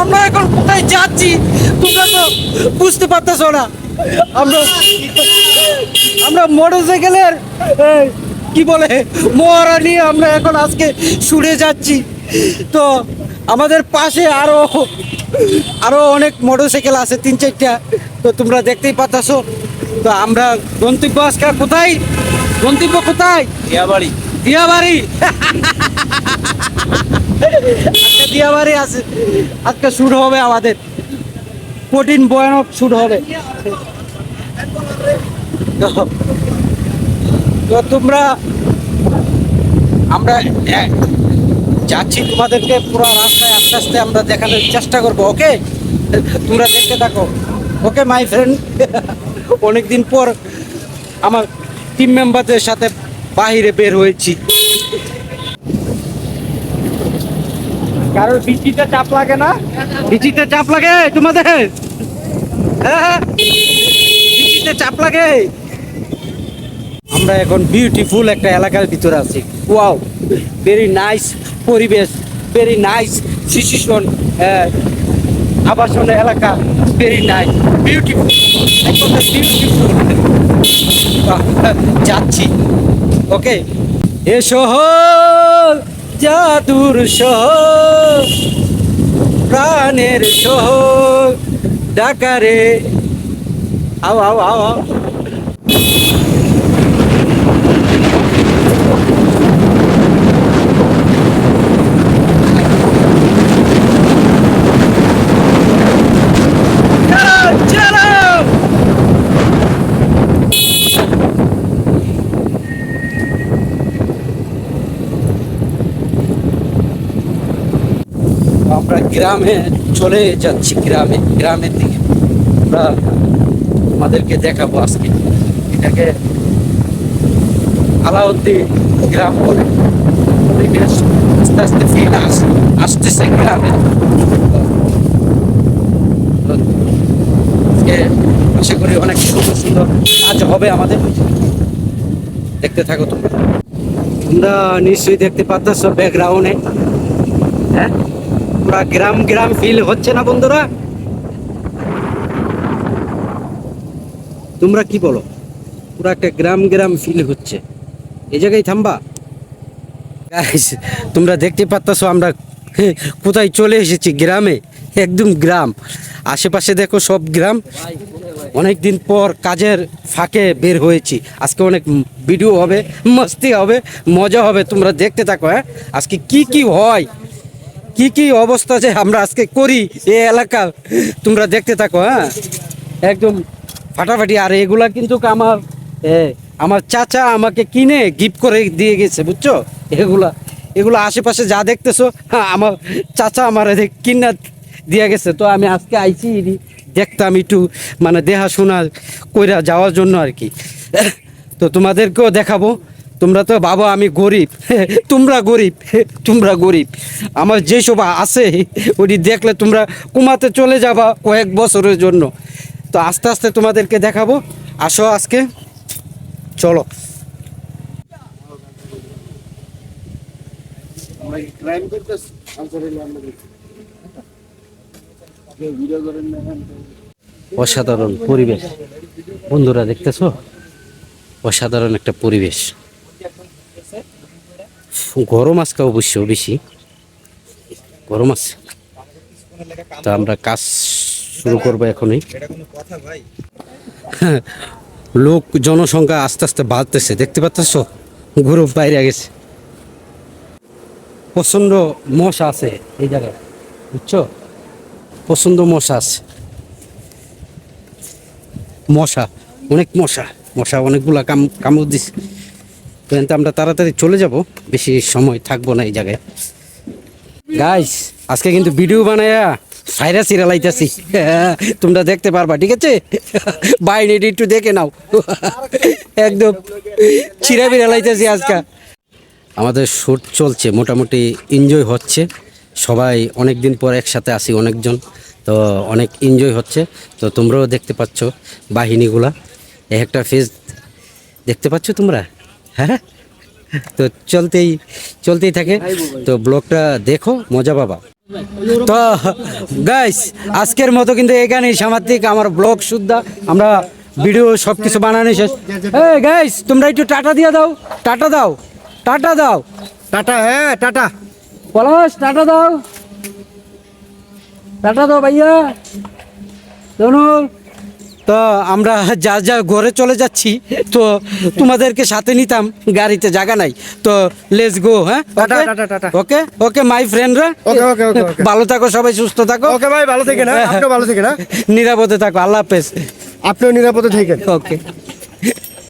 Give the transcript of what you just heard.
আমরা এখন কোথায় যাচ্ছি? তোমরা তো বুঝতে পারতেছো না। আমরা আমরা মোটর সাইকেলের কি বলে মহারা নিয়ে আমরা এখন আজকে শুনে যাচ্ছি। তো আমাদের পাশে আরও আরও অনেক মোটর সাইকেল আছে তিন চারটা। তো তোমরা দেখতেই পাতাছো তো আমরা গন্তব্য আজকে কোথায়? গন্তব্য কোথায়? বাড়ি দিয়াবাড়ি। আজকে দিয়াবাড়ি আছে। আজকে শুট হবে আমাদের। কঠিন ভয়ানক শুট হবে। তো- তোমরা, আমরা যাচ্ছি তোমাদেরকে পুরো রাস্তায় আস্তে আস্তে আমরা দেখানোর চেষ্টা করব, ওকে? তোমরা দেখতে থাকো। ওকে মাই ফ্রেন্ড অনেকদিন পর আমার টিম মেম্বারদের সাথে বাইরে বের হয়েছি। কারোর বৃষ্টিতে চাপ লাগে না? বৃষ্টিতে চাপ লাগে তোমাদের? হ্যাঁ বৃষ্টিতে চাপ লাগে। আমরা এখন বিউটিফুল একটা এলাকার ভিতরে আছি। ওয়াও ভেরি নাইস পরিবেশ ভেরি নাইস সিচুয়েশন আবাসন এলাকা ভেরি নাইস বিউটিফুল বিউটিফুল যাচ্ছি। ওকে। এ শহর জাদুর শহর প্রাণের শহর ডাকারে। আও আও আও আও চলো আমরা গ্রামে চলে যাচ্ছি, গ্রামে, গ্রামের দিকে। আমরা আমাদেরকে দেখাবো আজকে। এটাকে আলাউদ্দিন গ্রাম বলে। আস্তে আস্তে ফিল আস আসতেছে গ্রামে। আশা করি অনেক সুন্দর সুন্দর কাজ হবে আমাদের দেখতে থাকো তোমরা। তোমরা নিশ্চয়ই দেখতে পাচ্ছ ব্যাকগ্রাউন্ডে হ্যাঁ? পুরা গ্রাম গ্রাম ফিল হচ্ছে না বন্ধুরা? তোমরা কি বলো? পুরা একটা গ্রাম গ্রাম ফিল হচ্ছে। এই জায়গায় থামবা। তোমরা দেখতে পাচ্ছ আমরা কোথায় চলে এসেছি গ্রামে? একদম গ্রাম। আশেপাশে দেখো সব গ্রাম। অনেক দিন পর কাজের ফাঁকে বের হয়েছি। আজকে অনেক ভিডিও হবে, মস্তি হবে, মজা হবে। তোমরা দেখতে থাকো হ্যাঁ? আজকে কি কি হয়? কি কি অবস্থা যে আমরা আজকে করি এ এলাকা তোমরা দেখতে থাকো হ্যাঁ? একদম ফাটাফাটি। আর এগুলা কিন্তু আমার আমার চাচা আমাকে কিনে গিফট করে দিয়ে গেছে বুঝছ? এগুলা এগুলো আশেপাশে যা দেখতেছো হ্যাঁ, আমার চাচা আমার কিনা দিয়ে গেছে। তো আমি আজকে আইছি দেখতাম একটু মানে দেখাশোনা কইরা যাওয়ার জন্য আর কি। তো তোমাদেরকেও দেখাবো। তোমরা তো বাবা আমি গরিব। তোমরা গরিব। তোমরা গরিব। আমার যেসব আছে ওটি দেখলে তোমরা কুমাতে চলে যাবা কয়েক বছরের জন্য। তো আস্তে আস্তে তোমাদেরকে দেখাবো। আসো আজকে। চলো। অসাধারণ পরিবেশ। বন্ধুরা দেখতেছো? অসাধারণ একটা পরিবেশ। গরম আজকে অবশ্য বেশি। গরম আছে। তো আমরা কাজ শুরু করব এখনই। লোক জনসংখ্যা আস্তে আস্তে বাড়তেছে, দেখতে পাচ্ছ? গ্রুপ বাইরে গেছে। প্রচণ্ড মশা আছে এই জায়গায়, বুঝছ? প্রচণ্ড মশা আছে। মশা, অনেক মশা। মশা অনেকগুলা কাম, কামড় দিছে। তো আমরা তাড়াতাড়ি চলে যাব। বেশি সময় থাকব না এই জায়গায়। গাইস আজকে কিন্তু ভিডিও বানায়া সাইরা সিরা লাইতাছি। তোমরা দেখতে পারবা, ঠিক আছে? বাইরে একটু দেখে নাও। একদম চিরা বিরা লাইতাছি আজকে। আমাদের শ্যুট চলছে, মোটামুটি এনজয় হচ্ছে। সবাই অনেক দিন পর একসাথে আসি অনেকজন, তো অনেক এনজয় হচ্ছে। তো তোমরাও দেখতে পাচ্ছ বাহিনীগুলা। এক একটা ফেস দেখতে পাচ্ছ তোমরা? হ্যাঁ? তো চলতেই চলতেই থাকে। তো ব্লগটা দেখো মজা পাবা। তো গাইস আজকের মতো কিন্তু এখানেই সামাজিক আমার ব্লগ সুদ্ধা আমরা ভিডিও সব কিছু বানানো শেষ। এই গাইস তোমরা একটু টাটা দিয়ে দাও। টাটা দাও। টাটা দাও। টাটা হ্যাঁ টাটা। পলাশ টাটা দাও। টাটা দাও ভাইয়া। শোনো তো আমরা যা যা ঘরে চলে যাচ্ছি তো তোমাদেরকে সাথে নিতাম গাড়িতে জায়গা নাই। তো লেস গো হ্যাঁ। ওকে ওকে মাই ফ্রেন্ডরা. ভালো থাকো সবাই সুস্থ থাকো। ওকে ভাই ভালো থেকে না আপনিও ভালো থেকে না নিরাপদে থাকো আল্লাহ হাফেজ। আপনিও নিরাপদে থাকেন। ওকে